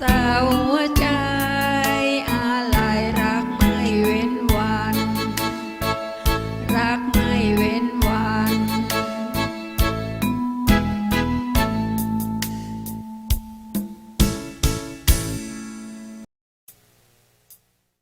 สาววใจ